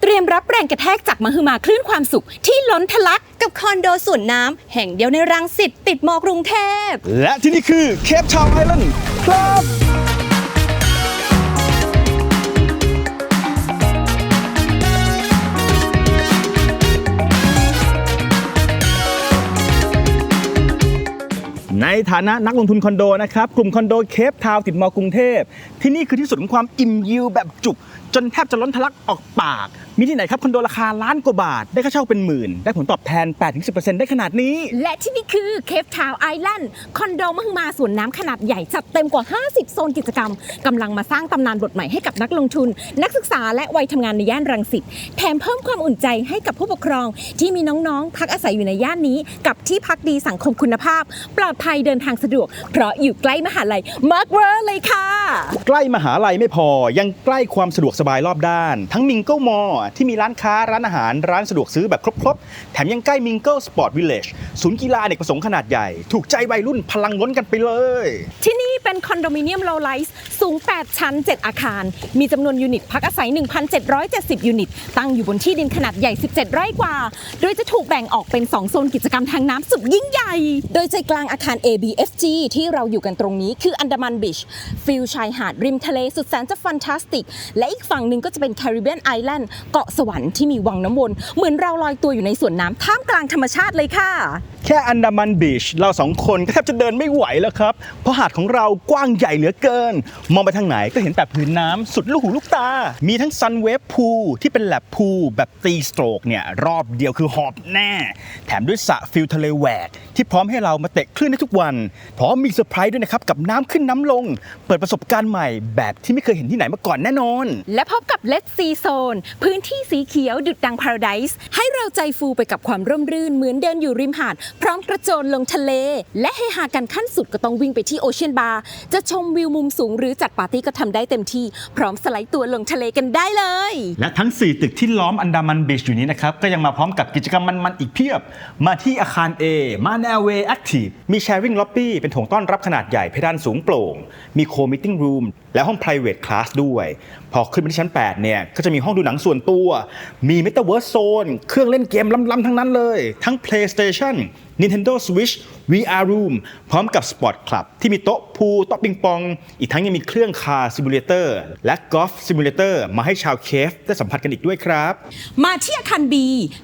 เตรียมรับแรงกระแทกจากมหึมาคลื่นความสุข ที่ล้นทะลักกับคอนโดส่วนน้ำแห่งเดียวในรังสิตติดมอกรุงเทพ และที่นี่คือเคปทาวน์ไอแลนด์ครับ ในฐานะนักลงทุนคอนโดนะครับ กลุ่มคอนโดเคปทาวน์ติดมอกรุงเทพ ที่นี่คือที่สุดของความอิ่มยิวแบบจุกจนแทบจะล้นทะลักออกปาก มีที่ไหนครับคอนโดราคาล้านกว่าบาท ได้ค่าเช่าเป็นหมื่น ได้ผลตอบแทน 8-10%ได้ขนาดนี้ และที่นี่คือเคปทาวน์ไอแลนด์คอนโดมหึมาสวนน้ำขนาดใหญ่ จัดเต็มกว่า 50 โซนกิจกรรมกำลังมาสร้างตำนานบทใหม่ให้กับนักลงทุน นักศึกษาและวัยทำงานในย่านรังสิตแถมเพิ่มความอุ่นใจให้กับผู้ปกครอง ที่มีน้องๆ พักอาศัยอยู่ในย่านนี้ กับที่พักดีสังคมคุณภาพ ปลอดภัยเดินทางสะดวก เพราะอยู่ใกล้มหาลัยมาร์กเวอร์เลยค่ะ ใกล้มหาลัยไม่พอยังใกล้ความสะดวกสบายรอบด้าน ทั้งมิงเกิลมอที่มีร้านค้าร้านอาหารร้านสะดวกซื้อแบบครบๆ แถมยังใกล้มิงเกิลสปอร์ตวิลเลจศูนย์กีฬาเนกประสงค์ขนาดใหญ่ ถูกใจวัยรุ่นพลังล้นกันไปเลย ที่นี่เป็นคอนโดมิเนียมโลไลส์สูง 8 ชั้น 7 อาคาร มีจำนวนยูนิตพักอาศัย 1,770 ยูนิต ตั้งอยู่บนที่ดินขนาดใหญ่ 17 ไร่กว่า โดยจะถูกแบ่งออกเป็น 2 โซนกิจกรรมทางน้ำสุดยิ่งใหญ่ โดยใจกลางอาคาร ABFG ที่เราอยู่กันตรงนี้คืออันดามันบีชฟิลชายหาดริมทะเลสุดแสนจะฟันตาสติก และอีกฝั่งหนึ่งก็จะเป็นแคริบเบียนไอแลนด์เกาะสวรรค์ที่มีวังน้ำวน เหมือนเราลอยตัวอยู่ในสวนน้ำท่ามกลางธรรมชาติเลยค่ะ แค่อันดามันบีชเราสองคนก็แทบจะเดินไม่ไหวแล้วครับ เพราะหาดของเรากว้างใหญ่เหลือเกิน มองไปทางไหนก็เห็นแต่พื้นน้ำสุดลูกหูลูกตา มีทั้งซันเวฟพูลที่เป็นแลบพูลแบบตีสโตรกเนี่ยรอบเดียวคือหอบแน่ แถมด้วยสระฟิลทะเลแหวก ที่พร้อมให้เรามาเตะคลื่นได้ทุกวัน พร้อมมีเซอร์ไพรส์ด้วยนะครับกับน้ำขึ้นน้ำลง เปิดประสบการณ์ใหม่ แบบที่ไม่เคยเห็นที่ไหนมาก่อนแน่นอน และพบกับ Let's See Zone พื้นที่สีเขียวดุดดัง Paradise ให้เราใจฟูไปกับความร่มรื่นเหมือนเดินอยู่ริมหาดพร้อมกระโจนลงทะเล และให้หากันขั้นสุดก็ต้องวิ่งไปที่โอเชียนบาร์จะชมวิวมุมสูงหรือจัดปาร์ตี้ก็ทำได้เต็มที่ พร้อมสไลด์ตัวลงทะเลกันได้เลย และทั้ง 4 ตึกที่ล้อมอันดามันบีชอยู่นี้นะครับ ก็ยังมาพร้อมกับกิจกรรมมัน ๆ อีกเพียบ มาที่อาคาร A มาแนวเวย์แอคทีฟมี Sharing Lobby เป็นโถงต้อนรับขนาดใหญ่เพดานสูงโปร่ง มี Co-meeting Room และห้อง Private Class ด้วย พอขึ้นไปที่ชั้น 8 เนี่ย ก็จะมีห้องดูหนังส่วนตัว มี Metaverse Zone เครื่องเล่นเกมล้ำๆทั้งนั้นเลย ทั้ง PlayStation Nintendo Switch VR Room พร้อมกับ Sport Club ที่มีโต๊ะพูลโต๊ะปิงปอง อีกทั้งยังมีเครื่องคาร์ซิมูเลเตอร์และกอล์ฟซิมูเลเตอร์มาให้ชาวเคฟได้สัมผัสกันอีกด้วยครับ มาที่อาคาร B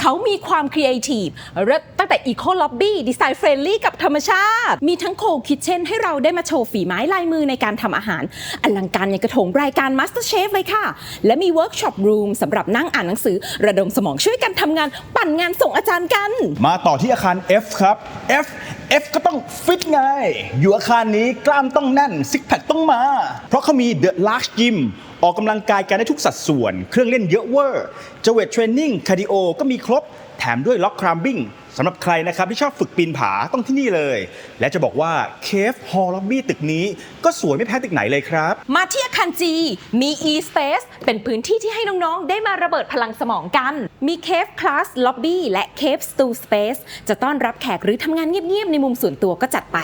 เขามีความครีเอทีฟเริ่มตั้งแต่ Eco Lobby ดีไซน์เฟรนลี่กับธรรมชาติ มีทั้งโคคิทเช่นให้เราได้มาโชว์ฝีไม้ลายมือในการทำอาหาร อลังการในกระถงรายการ Master Chef เลยค่ะ และมีเวิร์กช็อปรูมสำหรับนั่งอ่านหนังสือ ระดมสมองช่วยกันทำงานปั่นงานส่งอาจารย์กัน มาต่อที่อาคาร F ครับ F F ก็ต้องฟิตไง อยู่อาคารนี้กล้ามต้องแน่น ซิกแพคต้องมา เพราะเขามี The Large Gym ออกกำลังกายกันได้ทุกสัดส่วน เครื่องเล่นเยอะเวอร์จะเวทเทรนนิ่งคาร์ดิโอก็มีครบ แถมด้วยล็อกครามบิ้ง สำหรับใครนะครับที่ชอบฝึกปีนผาต้องที่นี่เลย และจะบอกว่าเคฟฮอลล็อบบี้ตึกนี้ ก็สวยไม่แพ้ตึกไหนเลยครับ มาที่อาคาร G มี e-space เป็นพื้นที่ที่ให้น้องๆ ได้มาระเบิดพลังสมองกัน มี Cave Class Lobby และ Cave Stool Space จะต้อนรับแขกหรือทำงานเงียบๆ ในมุมส่วนตัวก็จัดไป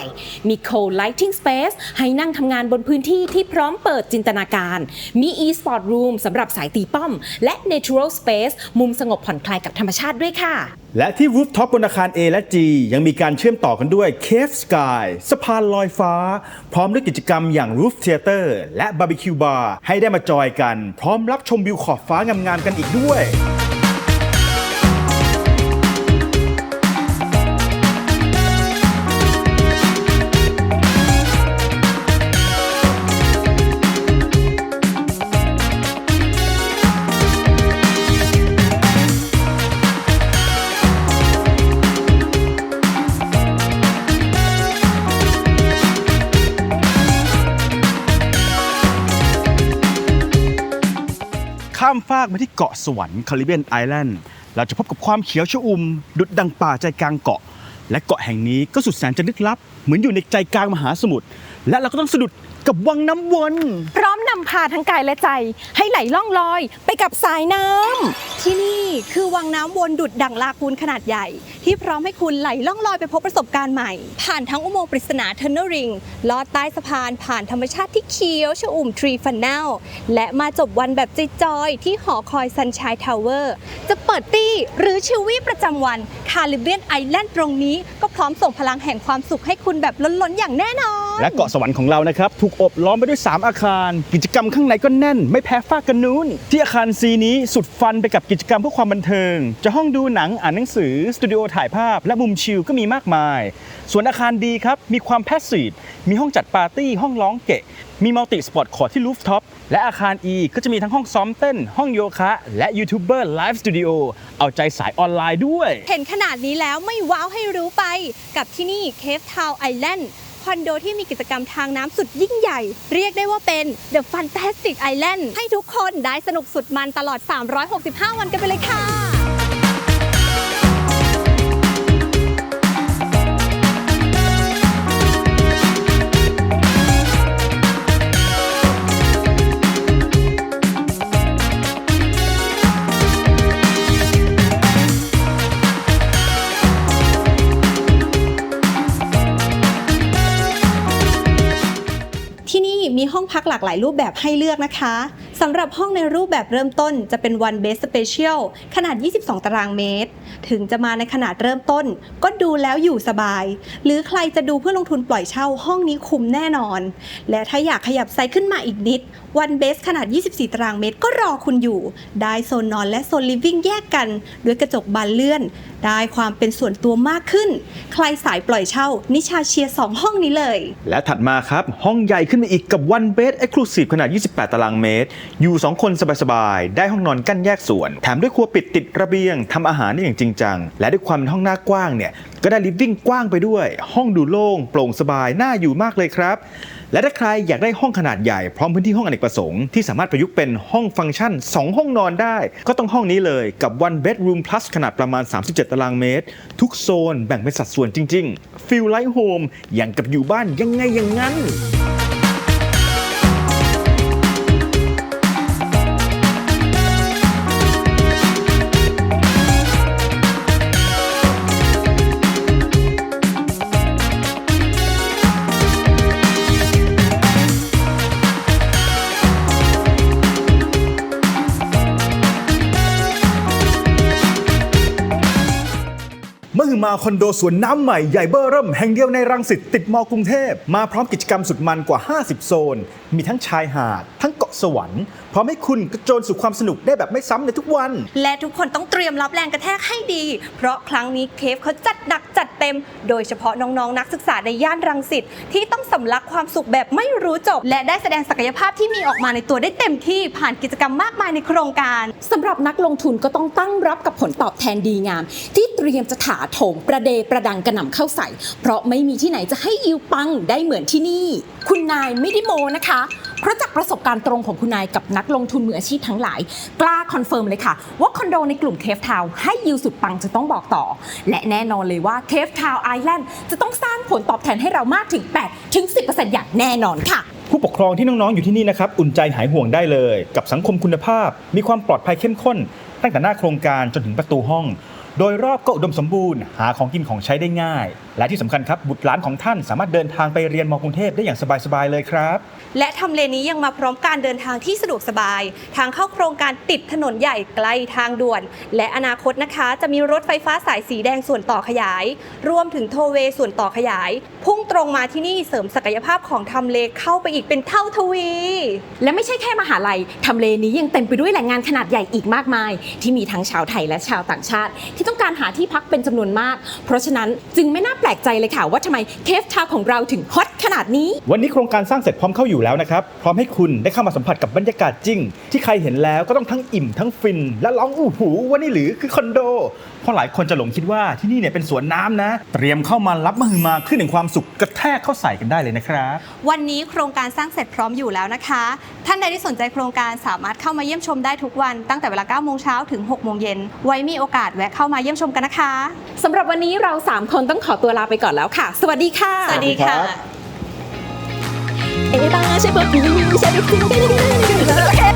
มี Co Lighting Space ให้นั่งทำงานบนพื้นที่ที่พร้อมเปิดจินตนาการ มี e-sport room สำหรับสายตีป้อม และ Natural Space มุมสงบผ่อนคลายกับธรรมชาติด้วยค่ะ และที่รูฟท็อปบนอาคาร A และ G ยังมีการเชื่อมต่อกันด้วย Cave Sky สะพานลอยฟ้า พร้อมด้วยกิจกรรมอย่าง Roof Theater และ Barbecue Bar ให้ได้มาจอยกัน พร้อมรับชมวิวขอบฟ้างามๆกันอีกด้วยามฟากมาที่เกาะสวรรค์คาริเบียนไอแลนด์เราจะพบกับความเขียวชอุ่ม ดุดดังป่าใจกลางเกาะ และเกาะแห่งนี้ก็สุดแสนจะลึกลับ เหมือนอยู่ในใจกลางมหาสมุทรและเราก็ต้องสะดุดกับวังน้ำวนพร นำพาทั้งกายและใจ ให้ไหลล่องลอยไปกับสายน้ำที่นี่คือวังน้ำวนดุดดั่งลาคูนขนาดใหญ่ ที่พร้อมให้คุณไหลล่องลอยไปพบประสบการณ์ใหม่ ผ่านทั้งอุโมงค์ปริศนาเทอร์เนอริงลอดใต้สะพานผ่านธรรมชาติที่เขียวชอุ่มทรีฟันแนลและมาจบวันแบบจอยๆที่หอคอยซันช n ยทาวเวอร์จะเปิดตี้หรือชิลวี่ประจำวันคาริเบียนไอแลนด์ตรงนี้ก็พร้อมส่งพลังแห่งความสุขให้คุณแบบล้นๆอย่างแน่นอน และเกาะสวรรค์ของเรานะครับ ถูกอบล้อมไปด้วย 3 อาคาร กิจกรรมข้างในก็แน่น ไม่แพ้ฟากกันนู้น ที่อาคาร C นี้สุดฟันไปกับกิจกรรมเพื่อความบันเทิง จะห้องดูหนังอ่านหนังสือ สตูดิโอถ่ายภาพ และมุมชิลก็มีมากมาย ส่วนอาคารดีครับ มีความแพสซีฟมีห้องจัดปาร์ตี้ห้องร้องเกะ มีมัลติสปอร์ตคอร์ทที่ลูฟท็อปและอาคาร E ก็จะมีทั้งห้องซ้อมเต้น ห้องโยคะ และยูทูบเบอร์ไลฟ์สตูดิโอเอาใจสายออนไลน์ด้วย เห็นขนาดนี้แล้วไม่ว้าวให้รู้ไป กับที่นี่เคฟทาวไอแลนด์ คอนโดที่มีกิจกรรมทางน้ำสุดยิ่งใหญ่ เรียกได้ว่าเป็น The Fantastic Island ให้ทุกคนได้สนุกสุดมันตลอด 365 วันกันไปเลยค่ะ หลากหลายรูปแบบให้เลือกนะคะสำหรับห้องในรูปแบบเริ่มต้นจะเป็น one bed special ขนาด 22 ตารางเมตร ถึงจะมาในขนาดเริ่มต้น ก็ดูแล้วอยู่สบาย หรือใครจะดูเพื่อลงทุนปล่อยเช่าห้องนี้คุ้มแน่นอน และถ้าอยากขยับไซส์ขึ้นมาอีกนิด one bed ขนาด 24 ตารางเมตรก็รอคุณอยู่ ได้โซนนอนและโซน living แยกกัน ด้วยกระจกบานเลื่อน ได้ความเป็นส่วนตัวมากขึ้น ใครสายปล่อยเช่า นิชาเชียร์สองห้องนี้เลย และถัดมาครับ ห้องใหญ่ขึ้นมาอีกกับ One Bed Exclusive ขนาด 28 ตารางเมตร อยู่ 2 คนสบายๆ ได้ห้องนอนกั้นแยกส่วน แถมด้วยครัวปิดติดระเบียงทำอาหารได้อย่างจริงจัง และด้วยความเป็นห้องหน้ากว้างเนี่ยก็ได้ลิฟวิ่งกว้างไปด้วย ห้องดูโล่งโปร่งสบายน่าอยู่มากเลยครับ และถ้าใครอยากได้ห้องขนาดใหญ่พร้อมพื้นที่ห้องอเนกประสงค์ที่สามารถประยุกต์เป็นห้องฟังก์ชัน 2 ห้องนอนได้ ก็ต้องห้องนี้เลยกับ One Bedroom Plus ขนาดประมาณ 37 ตารางเมตร ทุกโซนแบ่งเป็นสัดส่วนจริงๆ Feel like home อย่างกับอยู่บ้านยังไงอย่างนั้น มหึมาคอนโดสวนน้ำใหม่ใหญ่เบ้อเริ่มแห่งเดียวในรังสิตติดมอกรุงเทพ มาพร้อมกิจกรรมสุดมันกว่า 50 โซน มีทั้งชายหาด ทั้งเกาะสวรรค์พร้อมให้คุณกระโจนสู่ความสนุกได้แบบไม่ซ้ำในทุกวัน และทุกคนต้องเตรียมรับแรงกระแทกให้ดี เพราะครั้งนี้เคฟเขาจัดหนักจัดเต็ม โดยเฉพาะน้องๆนักศึกษาในย่านรังสิตที่ต้องสำลักความสุขแบบไม่รู้จบ และได้แสดงศักยภาพที่มีออกมาในตัวได้เต็มที่ผ่านกิจกรรมมากมายในโครงการสำหรับนักลงทุนก็ต้องตั้งรับกับผลตอบแทนดีงาม ที่เตรียมจะถาโถมประเดประดังกระหน่ำเข้าใส่ เพราะไม่มีที่ไหนจะให้ยิวปังได้เหมือนที่นี่ คุณนายไม่ได้โมนะคะเพราะจากประสบการณ์ตรงของคุณนายกับนักลงทุนมืออาชีพทั้งหลาย กล้าคอนเฟิร์มเลยค่ะ ว่าคอนโดในกลุ่มเคฟทาวให้ยิวสุดปังจะต้องบอกต่อ และแน่นอนเลยว่าเคฟทาวไอแลนด์จะต้องสร้างผลตอบแทนให้เรามากถึง8ถึง10%อย่างแน่นอนค่ะผู้ปกครองที่น้อง ๆ อยู่ที่นี่นะครับ อุ่นใจหายห่วงได้เลย กับสังคมคุณภาพ มีความปลอดภัยเข้มข้น ตั้งแต่หน้าโครงการจนถึงประตูห้อง โดยรอบก็อุดมสมบูรณ์ หาของกินของใช้ได้ง่าย และที่สำคัญครับบุตรหลานของท่านสามารถเดินทางไปเรียนมอกรุงเทพได้อย่างสบาย ๆ เลยครับ และทำเลนี้ยังมาพร้อมการเดินทางที่สะดวกสบาย ทางเข้าโครงการติดถนนใหญ่ใกล้ทางด่วน และอนาคตนะคะ จะมีรถไฟฟ้าสายสีแดงส่วนต่อขยาย รวมถึงโทเวย์ส่วนต่อขยาย พุ่งตรงมาที่นี่เสริมศักยภาพของทำเลเข้าไปอีกเป็นเท่าทวี และไม่ใช่แค่มหาลัยทำเลนี้ยังเต็มไปด้วยแหล่งงานขนาดใหญ่อีกมากมาย ที่มีทั้งชาวไทยและชาวต่างชาติที่ต้องการหาที่พักเป็นจำนวนมาก เพราะฉะนั้นจึงไม่น่าแปลกใจเลยค่ะว่าทำไมเคฟทาวน์ของเราถึงฮอตขนาดนี้ วันนี้โครงการสร้างเสร็จพร้อมเข้าอยู่แล้วนะครับ พร้อมให้คุณได้เข้ามาสัมผัสกับบรรยากาศจริง ที่ใครเห็นแล้วก็ต้องทั้งอิ่มทั้งฟิน และร้องอู้หูว่านี่หรือคือคอนโด เพราะหลายคนจะหลงคิดว่าที่นี่เนี่ยเป็นสวนน้ำนะ เตรียมเข้ามารับมหึมาขึ้นถึงความสุขกระแทกเข้าใส่กันได้เลยนะครับ วันนี้โครงการสร้างเสร็จพร้อมอยู่แล้วนะคะ ท่านใดที่สนใจโครงการสามารถเข้ามาเยี่ยมชมได้ทุกวัน ตั้งแต่เวลา9โมงเช้าถึง6โมงเย็นไว้มีโอกาสแวะเข้ามาเยี่ยมชมกันนะคะสำหรับวันนี้เรา 3 คนต้องขอตัวลาไปก่อนแล้วค่ะ สวัสดีค่ะ สวัสดีค่ะสวัสดีครับเอ๊ะบ้าใช่ปุ๊บใช่ปุ๊บโอเค